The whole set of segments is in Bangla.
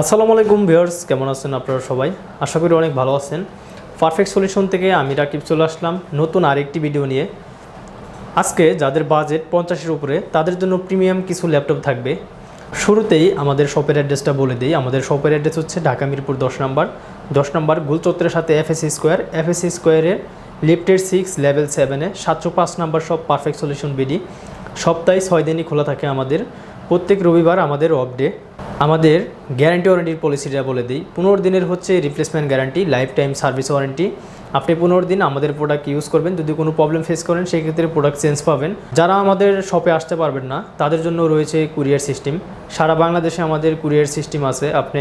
আসসালামু আলাইকুম ভিউয়ার্স, কেমন আছেন আপনারা সবাই? আশা করি অনেক ভালো আছেন। পারফেক্ট সলিউশন থেকে আমি রাকিব চলে আসলাম নতুন আরেকটি ভিডিও নিয়ে। আজকে যাদের বাজেট পঞ্চাশের উপরে, তাদের জন্য প্রিমিয়াম কিছু ল্যাপটপ থাকবে। শুরুতেই আমাদের শপের অ্যাড্রেসটা বলে দিই। আমাদের শপের অ্যাড্রেস হচ্ছে ঢাকা মিরপুর দশ নম্বর। দশ নম্বর গুলচত্রের সাথে এফএসসি স্কোয়ার এফএসসি স্কোয়ারের লিফটের সিক্স লেভেল সেভেনে সাতশো পাঁচ নম্বর সব পারফেক্ট সলিউশন বিডি সপ্তাহে ছয় দিনই খোলা থাকে আমাদের। প্রত্যেক রবিবার আমাদের অফ ডে আমাদের গ্যারান্টি ওয়ারেন্টির পলিসিটা বলে দিই। পনেরো দিনের হচ্ছে replacement guarantee life time service warranty আপনি পনেরো দিন আমাদের প্রোডাক্ট ইউজ করবেন। যদি কোনো প্রবলেম ফেস করেন, সেক্ষেত্রে প্রোডাক্ট চেঞ্জ পাবেন। যারা আমাদের শপে আসতে পারবেন না, তাদের জন্য রয়েছে কুরিয়ার সিস্টেম সারা বাংলাদেশে আমাদের কুরিয়ার সিস্টেম আছে। আপনি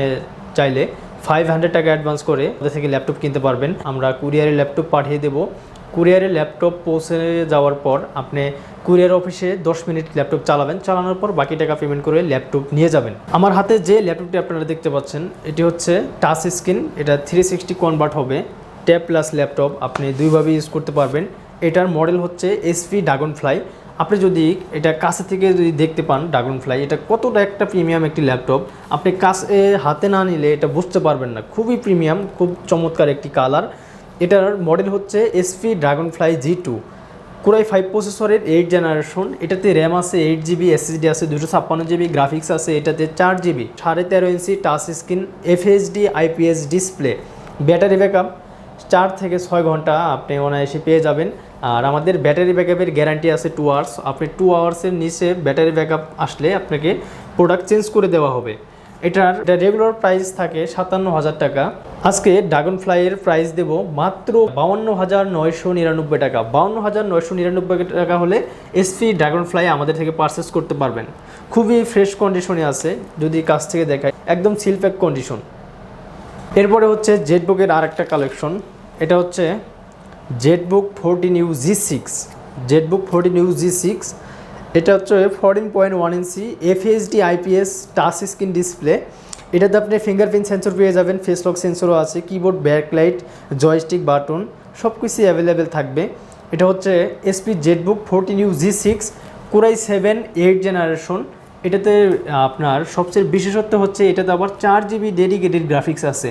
চাইলে ফাইভ হান্ড্রেড টাকা অ্যাডভান্স করে ওদের থেকে ল্যাপটপ কিনতে পারবেন। আমরা কুরিয়ারে ল্যাপটপ পাঠিয়ে দেবো। কুরিয়ারে ল্যাপটপ পৌঁছে যাওয়ার পর আপনি কুরিয়ার অফিসে দশ মিনিট ল্যাপটপ চালাবেন, চালানোর পর বাকি টাকা পেমেন্ট করে ল্যাপটপ নিয়ে যাবেন। আমার হাতে যে ল্যাপটপটি আপনারা দেখতে পাচ্ছেন, এটি হচ্ছে টাচ স্ক্রিন এটা থ্রি সিক্সটি কনভার্ট হবে। ট্যাব প্লাস ল্যাপটপ আপনি দুইভাবে ইউজ করতে পারবেন। এটার মডেল হচ্ছে এসপি ড্রাগন ফ্লাই আপনি যদি এটা কাছে থেকে যদি দেখতে পান ড্রাগন ফ্লাই এটা কতটা একটা প্রিমিয়াম একটি ল্যাপটপ আপনি কাছে হাতে না নিলে এটা বুঝতে পারবেন না। খুবই প্রিমিয়াম খুব চমৎকার একটি কালার এটার মডেল হচ্ছে SP dragonfly G two core i five প্রসেসরের এইট জেনারেশন এটাতে র্যাম আছে এইট জিবি এসএসডি আছে দুশো ছাপ্পান্ন জিবি গ্রাফিক্স আছে এটাতে চার জিবি সাড়ে তেরো inch touch screen FHD IPS display battery backup চার থেকে ছয় ঘণ্টা আপনি অনায়াসে পেয়ে যাবেন। আর আমাদের ব্যাটারি ব্যাকআপের গ্যারান্টি আছে টু আওয়ার্স আপনি টু আওয়ার্সের নিচে ব্যাটারি ব্যাকআপ আসলে আপনাকে প্রোডাক্ট চেঞ্জ করে দেওয়া হবে। এটার রেগুলার প্রাইস থাকে সাতান্ন হাজার টাকা। আজকে ড্রাগন ফ্লাইয়ের প্রাইস দেব মাত্র বাউন্ন হাজার নয়শো নিরানব্বই টাকা। বাউন্ন হাজার নয়শো নিরানব্বই টাকা হলে এসপি ড্রাগন ফ্লাই আমাদের থেকে পারচেস করতে পারবেন। খুবই ফ্রেশ কন্ডিশনে আছে, যদি কাছ থেকে দেখায় একদম সিলপ্যাক কন্ডিশন এরপরে হচ্ছে জেটবুকের আর একটা কালেকশন এটা হচ্ছে Jetbook fourteen U G six Jetbook fourteen U G six এটা হচ্ছে fourteen point one inch FSD IPS touch screen display এটাতে আপনি ফিঙ্গারপ্রিন্ট সেন্সর পেয়ে যাবেন ফেস লক সেন্সরও আছে কিবোর্ড ব্যাকলাইট জয়স্টিক বাটন সব কিছুই অ্যাভেলেবেল থাকবে। এটা হচ্ছে SP Jetbook fourteen U G six core i seven eight generation এটাতে আপনার সবচেয়ে বিশেষত্ব হচ্ছে এটাতে আবার চার জিবি ডেডিকেটেড গ্রাফিক্স আছে।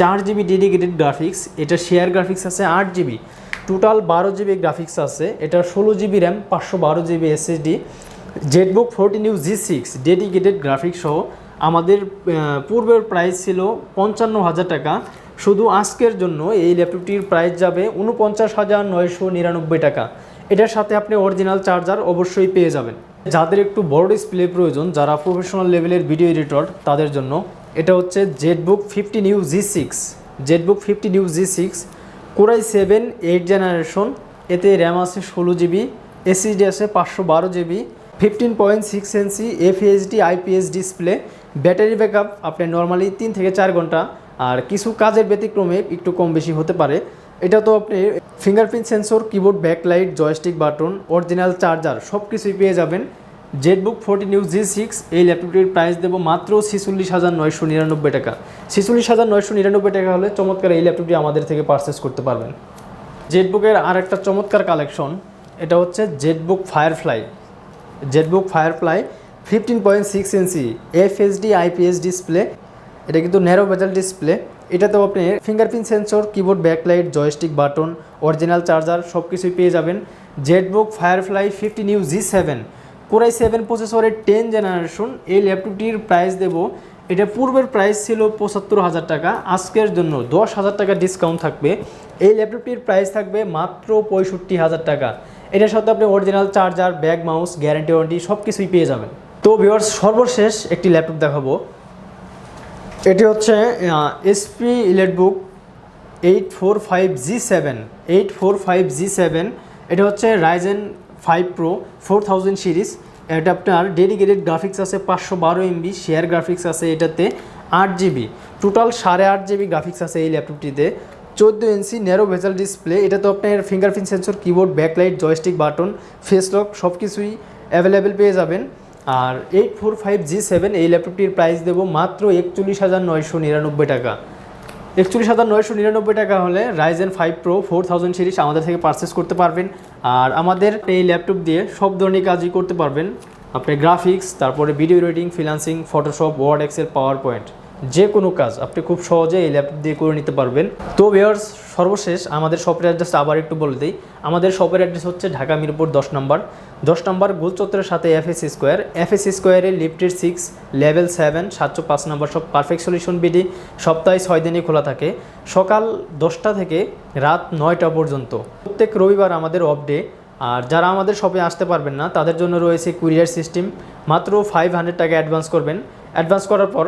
চার জিবি ডেডিকেটেড গ্রাফিক্স এটা শেয়ার গ্রাফিক্স আছে আট জিবি টোটাল বারো জিবি গ্রাফিক্স আছে। এটা ষোলো জিবি র্যাম পাঁচশো বারো GB SSD Jetbook fourteen U G six dedicated graphics সহ। আমাদের পূর্বের প্রাইস ছিল পঞ্চান্ন হাজার টাকা। শুধু আজকের জন্য এই ল্যাপটপটির প্রাইস যাবে উনপঞ্চাশ হাজার নয়শো নিরানব্বই টাকা। এটার সাথে আপনি অরিজিনাল চার্জার অবশ্যই পেয়ে যাবেন। যাদের একটু বড় ডিসপ্লে প্রয়োজন, যারা প্রফেশনাল লেভেলের ভিডিও এডিটর তাদের জন্য। এটা হচ্ছে Jetbook fifteen U G six Jetbook fifteen U G six core i seven, eight generation, এতে র্যাম আছে ষোলো জিবি, এসএসডি আছে পাঁচশো বারো GB, fifteen point six inch, FHD, IPS display, battery backup আপনি নর্মালি তিন থেকে চার ঘণ্টা, আর কিছু কাজের ব্যতিক্রমে একটু কম বেশি হতে পারে। এটা তো আপনি fingerprint sensor keyboard backlight joystick button original charger সব কিছুই পেয়ে যাবেন। Jetbook forty new G six, এই ল্যাপটপটির প্রাইস দেবো মাত্র ছিচল্লিশ হাজার নয়শো নিরানব্বই টাকা। ছিচল্লিশ হাজার নয়শো নিরানব্বই টাকা হলে চমৎকার এই ল্যাপটপটি আমাদের থেকে পারচেস করতে পারবেন। জেটবুকের আর একটা চমৎকার কালেকশন এটা হচ্ছে Jetbook Firefly. Jetbook Firefly fifteen point six inch FSD IPS display এটা কিন্তু ন্যারো বেজাল ডিসপ্লে এটাতেও আপনি fingerprint sensor keyboard backlight joystick button original charger সব কিছুই পেয়ে যাবেন। Jetbook Firefly fifteen U G seven core i seven প্রসেসরের টেন জেনারেশন এই ল্যাপটপটির প্রাইস দেব। এটা পূর্বের প্রাইস ছিল পঁচাত্তর হাজার টাকা, আজকের জন্য দশ হাজার টাকা ডিসকাউন্ট থাকবে। এই ল্যাপটপটির প্রাইস থাকবে মাত্র পঁয়ষট্টি হাজার টাকা। এটার সাথে আপনি original charger bag mouse guarantee warranty সব কিছুই পেয়ে যাবেন। তো ভিওয়ার্স সর্বশেষ একটি ল্যাপটপ দেখাবো। এটি হচ্ছে SP EliteBook eight four five G seven eight four five G seven এটা হচ্ছে Ryzen five pro four thousand series এটা আপনার ডেডিকেটেড গ্রাফিক্স আছে পাঁচশো বারো এমবি শেয়ার গ্রাফিক্স আছে এটাতে আট জিবি টোটাল সাড়ে আট জিবি গ্রাফিক্স আছে এই ল্যাপটপটিতে চোদ্দ ইঞ্চি ন্যারো ভেজাল ডিসপ্লে এটা তো আপনার fingerprint sensor keyboard backlight joystick button face lock সব কিছুই অ্যাভেলেবেল পেয়ে যাবেন। আর eight four five G seven এই ল্যাপটপটির প্রাইস দেবো মাত্র একচল্লিশ হাজার নয়শো নিরানব্বই টাকা। একচল্লিশ হাজার নয়শো নিরানব্বই টাকা হলে Ryzen five pro four thousand series আমাদের থেকে পারচেস করতে পারবেন। আর আমাদের এই ল্যাপটপ দিয়ে সব ধরনের কাজই করতে পারবেন। আপনি গ্রাফিক্স তারপরে video editing freelancing Photoshop Word Excel PowerPoint যে কোনো কাজ আপনি খুব সহজে এই ল্যাপটপ দিয়ে করে নিতে পারবেন। তো ভিউয়ার্স সর্বশেষ আমাদের শপের অ্যাড্রেসটা আবার একটু বলে দিই। আমাদের শপের অ্যাড্রেস হচ্ছে ঢাকা মিরপুর দশ নম্বর। দশ নম্বর গোলচত্বরের সাথে এফএস স্কোয়ার এফএস স্কোয়ারে লিফটের সিক্স লেভেল সেভেন সাতশো পাঁচ নম্বর সব পারফেক্ট সলিউশন বিডি সপ্তাহে ছয় দিনই খোলা থাকে। সকাল দশটা থেকে রাত নয়টা পর্যন্ত। প্রত্যেক রবিবার আমাদের অফ ডে আর যারা আমাদের শপে আসতে পারবেন না, তাদের জন্য রয়েছে কুরিয়ার সিস্টেম মাত্র ফাইভ হান্ড্রেড টাকা অ্যাডভান্স করবেন। অ্যাডভান্স করার পর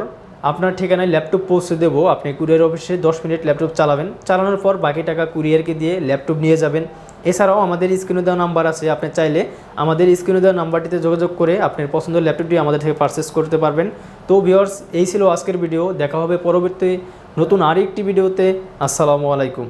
আপনার ঠিকানায় ল্যাপটপ পৌঁছে দেবো। আপনি কুরিয়ার অফিসে দশ মিনিট ল্যাপটপ চালাবেন। চালানোর পর বাকি টাকা কুরিয়ারকে দিয়ে ল্যাপটপ নিয়ে যাবেন। এছাড়াও আমাদের স্ক্রিনে দেওয়া নাম্বার আছে। আপনি চাইলে আমাদের স্ক্রিনে দেওয়া নাম্বারটিতে যোগাযোগ করে আপনার পছন্দের ল্যাপটপটি আমাদের থেকে পারচেস করতে পারবেন। তো ভিওর্স এই ছিল আজকের ভিডিও দেখা হবে পরবর্তী নতুন আরেকটি ভিডিওতে আসসালামু আলাইকুম।